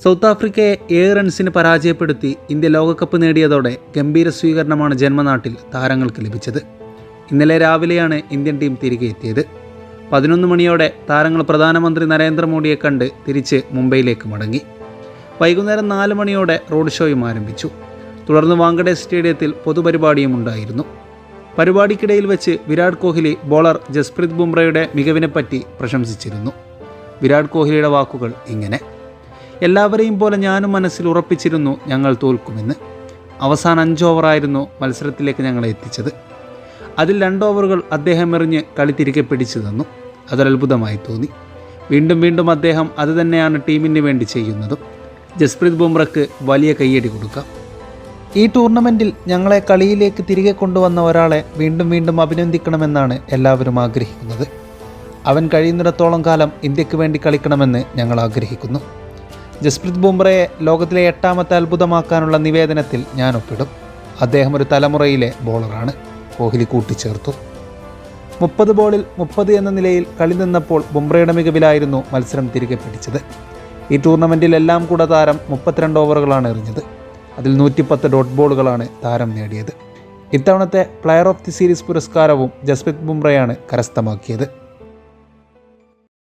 South ആഫ്രിക്കയെ ഏഴ് റൺസിന് പരാജയപ്പെടുത്തി ഇന്ത്യ ലോകകപ്പ് നേടിയതോടെ ഗംഭീര സ്വീകരണമാണ് ജന്മനാട്ടിൽ താരങ്ങൾക്ക് ലഭിച്ചത്. ഇന്നലെ രാവിലെയാണ് ഇന്ത്യൻ ടീം തിരികെ എത്തിയത്. പതിനൊന്ന് മണിയോടെ താരങ്ങൾ പ്രധാനമന്ത്രി നരേന്ദ്രമോദിയെ കണ്ട് തിരിച്ച് മുംബൈയിലേക്ക് മടങ്ങി. വൈകുന്നേരം നാല് മണിയോടെ റോഡ് ഷോയും ആരംഭിച്ചു. തുടർന്ന് വാങ്കഡെ സ്റ്റേഡിയത്തിൽ പൊതുപരിപാടിയും ഉണ്ടായിരുന്നു. പരിപാടിക്കിടയിൽ വെച്ച് വിരാട് കോഹ്ലി ബോളർ ജസ്പ്രീത് ബുംറയുടെ മികവിനെപ്പറ്റി പ്രശംസിച്ചിരുന്നു. വിരാട് കോഹ്ലിയുടെ വാക്കുകൾ ഇങ്ങനെ. എല്ലാവരെയും പോലെ ഞാനും മനസ്സിൽ ഉറപ്പിച്ചിരുന്നു ഞങ്ങൾ തോൽക്കുമെന്ന്. അവസാന അഞ്ച് ഓവറായിരുന്നു മത്സരത്തിലേക്ക് ഞങ്ങളെ എത്തിച്ചത്. അതിൽ രണ്ട് ഓവറുകൾ അദ്ദേഹം എറിഞ്ഞ് കളി തിരികെ പിടിച്ചു തന്നു. അതൊരത്ഭുതമായി തോന്നി. വീണ്ടും വീണ്ടും അദ്ദേഹം അത് തന്നെയാണ് ടീമിന് വേണ്ടി ചെയ്യുന്നതും. ജസ്പ്രീത് ബുംറയ്ക്ക് വലിയ കയ്യടി കൊടുക്കാം. ഈ ടൂർണമെന്റിൽ ഞങ്ങളെ കളിയിലേക്ക് തിരികെ കൊണ്ടുവന്ന ഒരാളെ വീണ്ടും വീണ്ടും അഭിനന്ദിക്കണമെന്നാണ് എല്ലാവരും ആഗ്രഹിക്കുന്നത്. അവൻ കഴിയുന്നിടത്തോളം കാലം ഇന്ത്യയ്ക്ക് വേണ്ടി കളിക്കണമെന്ന് ഞങ്ങൾ ആഗ്രഹിക്കുന്നു. ജസ്പ്രീത് ബുംറയെ ലോകത്തിലെ എട്ടാമത്തെ അത്ഭുതമാക്കാനുള്ള നിവേദനത്തിൽ ഞാൻ ഒപ്പിടും. അദ്ദേഹം ഒരു തലമുറയിലെ ബോളറാണ്. കോഹ്ലി കൂട്ടിച്ചേർത്തു. മുപ്പത് ബോളിൽ മുപ്പത് എന്ന നിലയിൽ കളി നിന്നപ്പോൾ ബുംറയുടെ മികവിലായിരുന്നു മത്സരം തിരികെ പിടിച്ചത്. ഈ ടൂർണമെന്റിൽ എല്ലാം കൂടെ താരം മുപ്പത്തിരണ്ട് ഓവറുകളാണ് എറിഞ്ഞത്. അതിൽ നൂറ്റിപ്പത്ത് ഡോട്ട് ബോളുകളാണ് താരം നേടിയത്. ഇത്തവണത്തെ പ്ലെയർ ഓഫ് ദി സീരീസ് പുരസ്കാരവും ജസ്പ്രീത് ബുംറയാണ് കരസ്ഥമാക്കിയത്.